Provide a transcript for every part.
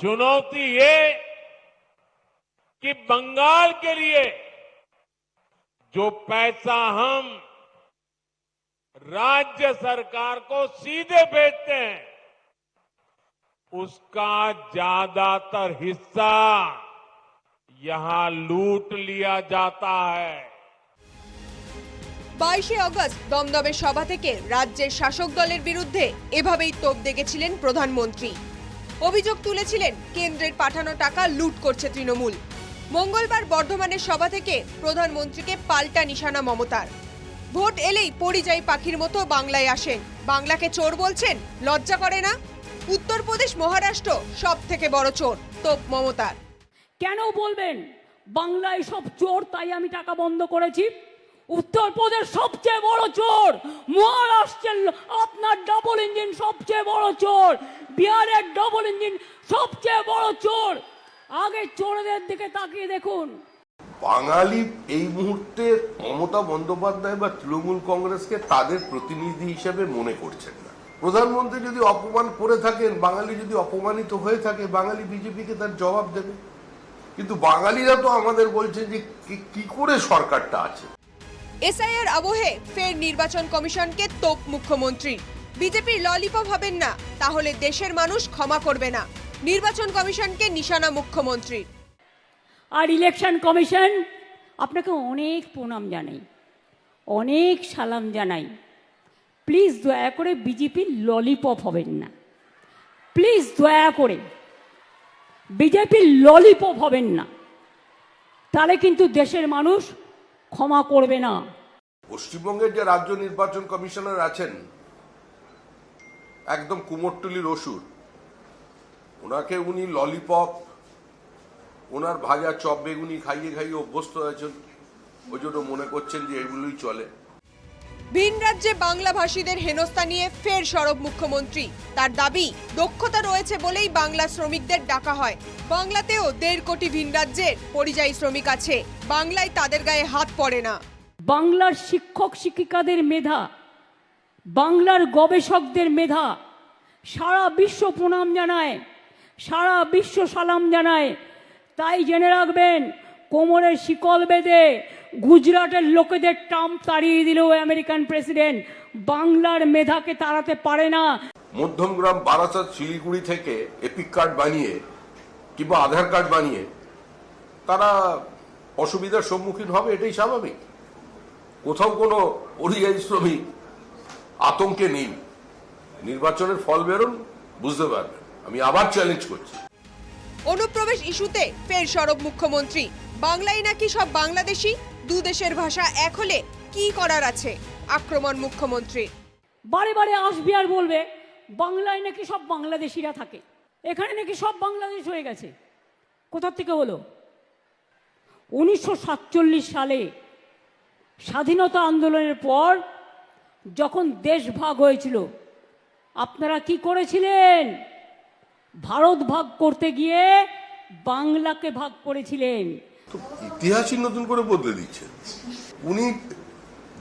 चुनौती ये कि बंगाल के लिए जो पैसा हम राज्य सरकार को सीधे भेजते हैं उसका ज्यादातर हिस्सा यहां लूट लिया जाता है বাইশে অগস্ট দমদমের সভা থেকে রাজ্যের শাসক দলের বিরুদ্ধে এভাবেই তোপ দেখেছিলেন প্রধানমন্ত্রী অভিযোগ তুলেছিলেন, কেন্দ্রের পাঠানো টাকা লুট করছে তৃণমূল। মঙ্গলবার বর্ধমানের সভা থেকে প্রধানমন্ত্রীকে পাল্টা নিশানা মমতার। ভোট এলেই পরিযায়ী পাখির মতো বাংলায় আসেন। বাংলাকে চোর বলছেন, লজ্জা করে না? উত্তরপ্রদেশ, মহারাষ্ট্র সব থেকে বড় চোর, তোপ মমতার। কেন বলবেন? বাংলায় সব চোর, তাই আমি টাকা বন্ধ করেছি। উত্তরপ্রদেশ সবচেয়ে বড় চোর, মহারাষ্ট্রের আপনার ডাবল ইঞ্জিন সবচেয়ে বড় চোর, বিহারের ডবল ইঞ্জিন সবচেয়ে বড় চোর। আগে চোরদের দিকে তাকিয়ে দেখুন। বাঙালি এই মুহূর্তে মমতা বন্দ্যোপাধ্যায় বা তৃণমূল কংগ্রেসকে তাদের প্রতিনিধি হিসেবে মনে করছেন না। প্রধানমন্ত্রী যদি অপমান করে থাকেন, বাঙালি যদি অপমানিত হয়ে থাকে, বাঙালি বিজেপিকে তার জবাব দেবে। কিন্তু বাঙালিরা তো আমাদের বলছে যে কি- কি করে সরকারটা আছে? এসআইআর আবহে ফের নির্বাচন কমিশনকে তোপ মুখ্যমন্ত্রী। বিজেপির ললিপপ হবেন না, তাহলে দেশের মানুষ ক্ষমা করবে না। নির্বাচন কমিশনকে নিশানা মুখ্যমন্ত্রী। আর ইলেকশন কমিশন, আপনাকে অনেক প্রণাম জানাই, অনেক সালাম জানাই। প্লিজ দয়া করে বিজেপির ললিপপ হবেন না। প্লিজ দয়া করে বিজেপির ললিপপ হবেন না। তাহলে কিন্তু দেশের মানুষ ক্ষমা করবে না। পশ্চিমবঙ্গের যে রাজ্য নির্বাচন কমিশনার আছেন, একদম কুমোরটুলির অসুর, ওনাকে উনি ললিপপ, ওনার ভাজা চপ বেগুনি খাইয়ে খাইয়ে অভ্যস্ত আছেন ওই জন্য মনে করছেন যে এগুলোই চলে। ভিন রাজ্যে বাংলাভাষীদের হেনস্থা নিয়ে ফের সরব মুখ্যমন্ত্রী। তার দাবি, দক্ষতা রয়েছে বলেই বাংলা শ্রমিকদের ডাকা হয়। বাংলাতেও দেড় কোটি ভিন রাজ্যের পরিযায়ী শ্রমিক আছে। বাংলায় তাদের গায়ে হাত পড়ে না। বাংলার শিক্ষক শিক্ষিকাদের মেধা, বাংলার গবেষকদের মেধা, সারা বিশ্ব প্রণাম জানায়, সারা বিশ্ব সালাম জানায়। তাই জেনে রাখবেন, কোমরের শিকল বেঁধে গুজরাটের লোকেদের টাম তাড়িয়ে দিল আমেরিকান প্রেসিডেন্ট। বাংলার মেধাকে তাড়াতে পারে না। মধ্যমগ্রাম বারাসাত শিলিগুড়ি থেকে এপিক কার্ড বানিয়ে কিংবা আধার কার্ড বানিয়ে তারা অসুবিধার সম্মুখীন হবে এটাই স্বাভাবিক। কোথাও কোনো পরিযায়ী শ্রমিক আতঙ্কে নেই। নির্বাচনের ফল বেরোন বুঝতে পারবেন। আমি আবার চ্যালেঞ্জ করছি। অনুপ্রবেশ ইস্যুতে ফের সরব মুখ্যমন্ত্রী। বাংলায় নাকি সব বাংলাদেশি? দু দেশের ভাষা এক হলে কি করার আছে? আক্রমণ মুখ্যমন্ত্রী। বারে বারে আসবি আর বলবে, বাংলায় নাকি সব বাংলাদেশিরা থাকে। এখানে নাকি সব বাংলাদেশ হয়ে গেছে। কোথার থেকে হলো? উনিশশো সাতচল্লিশ সালে স্বাধীনতা আন্দোলনের পর যখন দেশ ভাগ হয়েছিল, আপনারা কি করেছিলেন? ভারত ভাগ করতে গিয়ে বাংলাকে ভাগ করেছিলেন। ইতিহাসই নতুন করে বদলে দিচ্ছেন উনি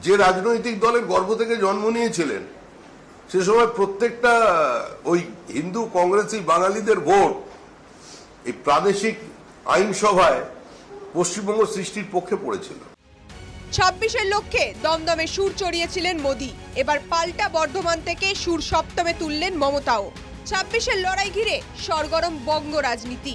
যে রাজনৈতিক দলের গর্ভ থেকে জন্ম নিয়েছিলেন, সে সময় প্রত্যেকটা ওই হিন্দু কংগ্রেসি বাঙালিদের ভোট এই প্রাদেশিক আইনসভায় পশ্চিমবঙ্গ সৃষ্টির পক্ষে পড়েছিল। ছাব্বিশের লক্ষ্যে দমদমে সুর চড়িয়েছিলেন মোদি। এবার পাল্টা বর্ধমান থেকে সুর সপ্তমে তুললেন মমতাও। ছাব্বিশের লড়াই ঘিরে সরগরম বঙ্গ রাজনীতি।